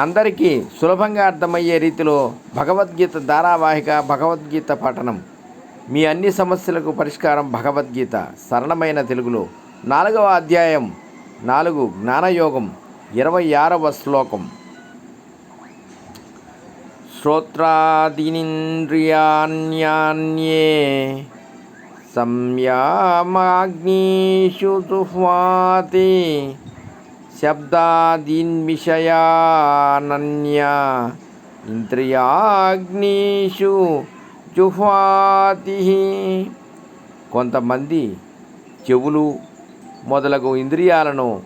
అందరికీ సులభంగా అర్థమయ్యే రీతిలో భగవద్గీత ధారావాహిక భగవద్గీత పఠనం. మీ అన్ని సమస్యలకు పరిష్కారం భగవద్గీత సరళమైన తెలుగులో నాలుగవ అధ్యాయం నాలుగు జ్ఞానయోగం ఇరవై ఆరవ శ్లోకం. శ్రోత్రాదినింద్రియాణ్యాన్యే సంయామాగ్నిషు దుహ్వాతి శబ్దాదీన్విషయానన్య ఇంద్రియాగ్నిషు జుహ్వాతి. కొంతమంది చెవులు మొదలగు ఇంద్రియాలను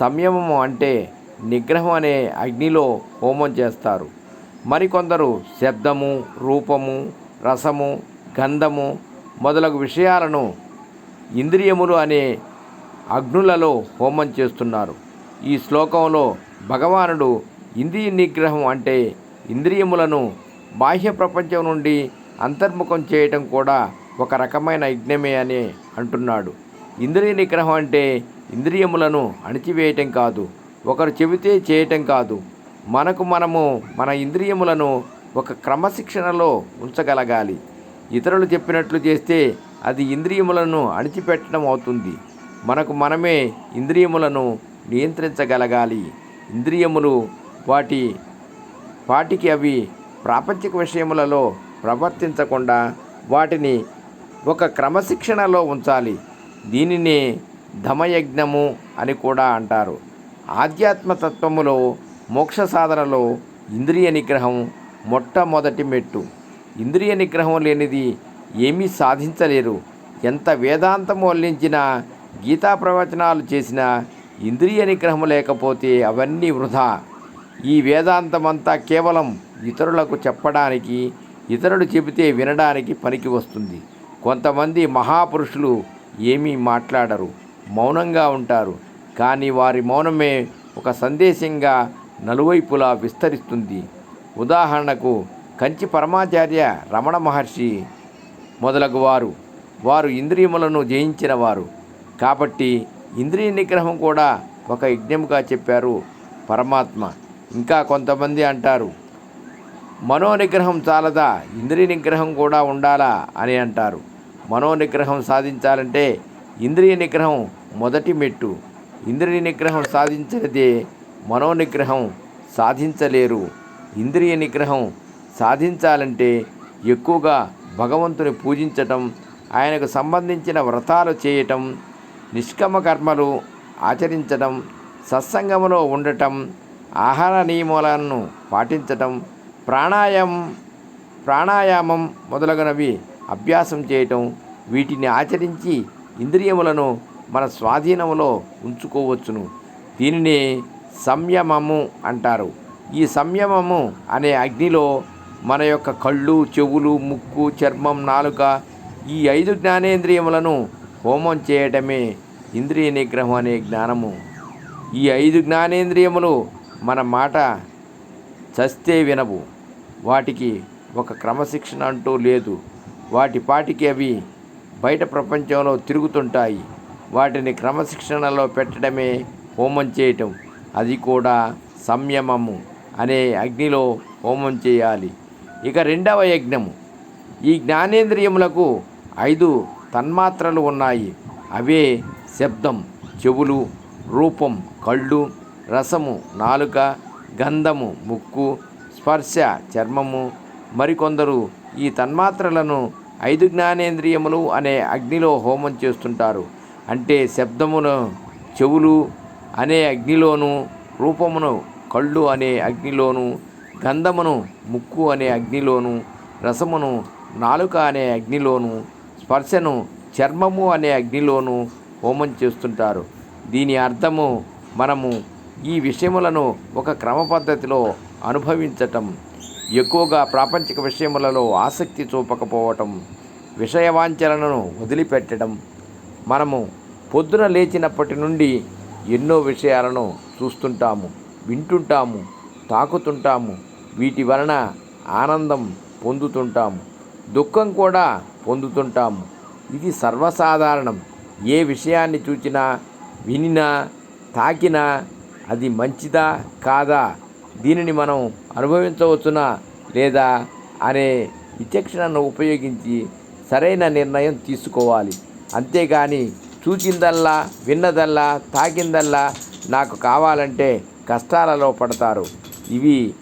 సంయమము అంటే నిగ్రహం అనే అగ్నిలో హోమం చేస్తారు. మరికొందరు శబ్దము రూపము రసము గంధము మొదలగు విషయాలను ఇంద్రియములు అనే అగ్నులలో హోమం చేస్తున్నారు. ఈ శ్లోకంలో భగవానుడు ఇంద్రియ నిగ్రహం అంటే ఇంద్రియములను బాహ్య ప్రపంచం నుండి అంతర్ముఖం చేయటం కూడా ఒక రకమైన యజ్ఞమే అని అంటున్నాడు. ఇంద్రియ నిగ్రహం అంటే ఇంద్రియములను అణిచివేయటం కాదు ఒకరు చెబితే చేయటం కాదు. మనకు మనము మన ఇంద్రియములను ఒక క్రమశిక్షణలో ఉంచగలగాలి. ఇతరులు చెప్పినట్లు చేస్తే అది ఇంద్రియములను అణిచిపెట్టడం అవుతుంది. మనకు మనమే ఇంద్రియములను నియంత్రించగలగాలి. ఇంద్రియములు వాటి వాటికి అవి ప్రాపంచిక విషయములలో ప్రవర్తించకుండా వాటిని ఒక క్రమశిక్షణలో ఉంచాలి. దీనిని ధమయజ్ఞము అని కూడా అంటారు. ఆధ్యాత్మతత్వములో మోక్ష సాధనలో ఇంద్రియ నిగ్రహం మొట్టమొదటి మెట్టు. ఇంద్రియ నిగ్రహం లేనిది ఏమీ సాధించలేరు. ఎంత వేదాంతం వల్లించినా గీతా ప్రవచనాలు చేసినా ఇంద్రియ నిగ్రహం లేకపోతే అవన్నీ వృధా. ఈ వేదాంతమంతా కేవలం ఇతరులకు చెప్పడానికి ఇతరులు చెబితే వినడానికి పనికి వస్తుంది. కొంతమంది మహాపురుషులు ఏమీ మాట్లాడరు మౌనంగా ఉంటారు. కానీ వారి మౌనమే ఒక సందేశంగా నలువైపులా విస్తరిస్తుంది. ఉదాహరణకు కంచి పరమాచార్య రమణ మహర్షి మొదలగు వారు వారు ఇంద్రియములను జయించిన వారు. కాబట్టి ఇంద్రియ నిగ్రహం కూడా ఒక యజ్ఞముగా చెప్పారు పరమాత్మ. ఇంకా కొంతమంది అంటారు మనోనిగ్రహం చాలదా? ఇంద్రియ నిగ్రహం కూడా ఉండాలా? అని అంటారు. మనోనిగ్రహం సాధించాలంటే ఇంద్రియ నిగ్రహం మొదటి మెట్టు. ఇంద్రియ నిగ్రహం సాధించినదే మనోనిగ్రహం సాధించలేరు. ఇంద్రియ నిగ్రహం సాధించాలంటే ఎక్కువగా భగవంతుని పూజించటం ఆయనకు సంబంధించిన వ్రతాలు చేయటం నిష్కమ కర్మలు ఆచరించటం సత్సంగంలో ఉండటం ఆహార నియమాలను పాటించటం ప్రాణాయామం ప్రాణాయామం మొదలగునవి అభ్యాసం చేయటం వీటిని ఆచరించి ఇంద్రియములను మన స్వాధీనంలో ఉంచుకోవచ్చును. దీనిని సంయమము అంటారు. ఈ సంయమము అనే అగ్నిలో మన యొక్క కళ్ళు చెవులు ముక్కు చర్మం నాలుక ఈ ఐదు జ్ఞానేంద్రియములను హోమం చేయటమే ఇంద్రియ నిగ్రహం అనే జ్ఞానము. ఈ ఐదు జ్ఞానేంద్రియములు మన మాట చస్తే వినవు. వాటికి ఒక క్రమశిక్షణ అంటూ లేదు. వాటి పాటికి అవి బయట ప్రపంచంలో తిరుగుతుంటాయి. వాటిని క్రమశిక్షణలో పెట్టడమే హోమం చేయటం. అది కూడా సంయమము అనే అగ్నిలో హోమం చేయాలి. ఇక రెండవ యజ్ఞము. ఈ జ్ఞానేంద్రియములకు ఐదు తన్మాత్రలు ఉన్నాయి. అవే శబ్దం చెవులు రూపం కళ్ళు రసము నాలుక గంధము ముక్కు స్పర్శ చర్మము. మరికొందరు ఈ తన్మాత్రలను ఐదు జ్ఞానేంద్రియములు అనే అగ్నిలో హోమం చేస్తుంటారు. అంటే శబ్దమును చెవులు అనే అగ్నిలోను రూపమును కళ్ళు అనే అగ్నిలోను గంధమును ముక్కు అనే అగ్నిలోను రసమును నాలుక అనే అగ్నిలోను స్పర్శను చర్మము అనే అగ్నిలోను హోమం చేస్తుంటారు. దీని అర్థము మనము ఈ విషయములను ఒక క్రమ పద్ధతిలో అనుభవించటం ఎక్కువగా ప్రాపంచిక విషయములలో ఆసక్తి చూపకపోవటం విషయవాంఛనలను వదిలిపెట్టడం మనము పొద్దున లేచినప్పటి నుండి ఎన్నో విషయాలను చూస్తుంటాము వింటుంటాము తాకుతుంటాము వీటి వలన ఆనందం పొందుతుంటాము. దుఃఖం కూడా పొందుతుంటాము ఇది సర్వసాధారణం. ఏ విషయాన్ని చూచినా వినినా తాకినా అది మంచిదా కాదా? దీనిని మనం అనుభవించవచ్చునా లేదా అనే విచక్షణను ఉపయోగించి సరైన నిర్ణయం తీసుకోవాలి. అంతేగాని చూచిందల్లా విన్నదల్లా తాకిందల్లా నాకు కావాలంటే కష్టాలలో పడతారు. ఇవి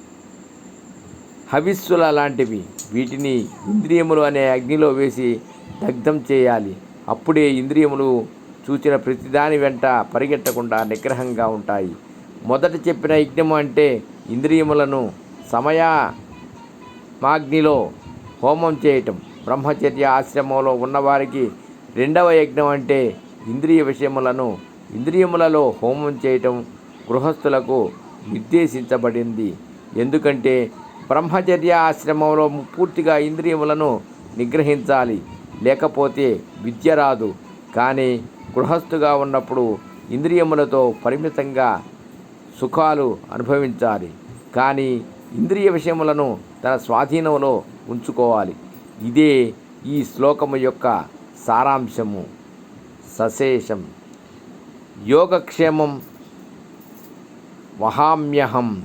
హవిస్సుల లాంటివి. వీటిని ఇంద్రియములు అనే అగ్నిలో వేసి దగ్ధం చేయాలి. అప్పుడే ఇంద్రియములు చూచిన ప్రతిదాని వెంట పరిగెట్టకుండా నిగ్రహంగా ఉంటాయి. మొదట చెప్పిన యజ్ఞము అంటే ఇంద్రియములను సమయమాగ్నిలో హోమం చేయటం. బ్రహ్మచర్య ఆశ్రమంలో ఉన్నవారికి రెండవ యజ్ఞం అంటే ఇంద్రియ విషయములను ఇంద్రియములలో హోమం చేయటం గృహస్థులకు నిర్దేశించబడింది. ఎందుకంటే బ్రహ్మచర్య ఆశ్రమంలో పూర్తిగా ఇంద్రియములను నిగ్రహించాలి. లేకపోతే విద్య రాదు. కానీ గృహస్థుగా ఉన్నప్పుడు ఇంద్రియములతో పరిమితంగా సుఖాలు అనుభవించాలి. కానీ ఇంద్రియ విషయములను తన స్వాధీనంలో ఉంచుకోవాలి. ఇదే ఈ శ్లోకము యొక్క సారాంశము. సశేషం. యోగక్షేమం. వహామ్యహం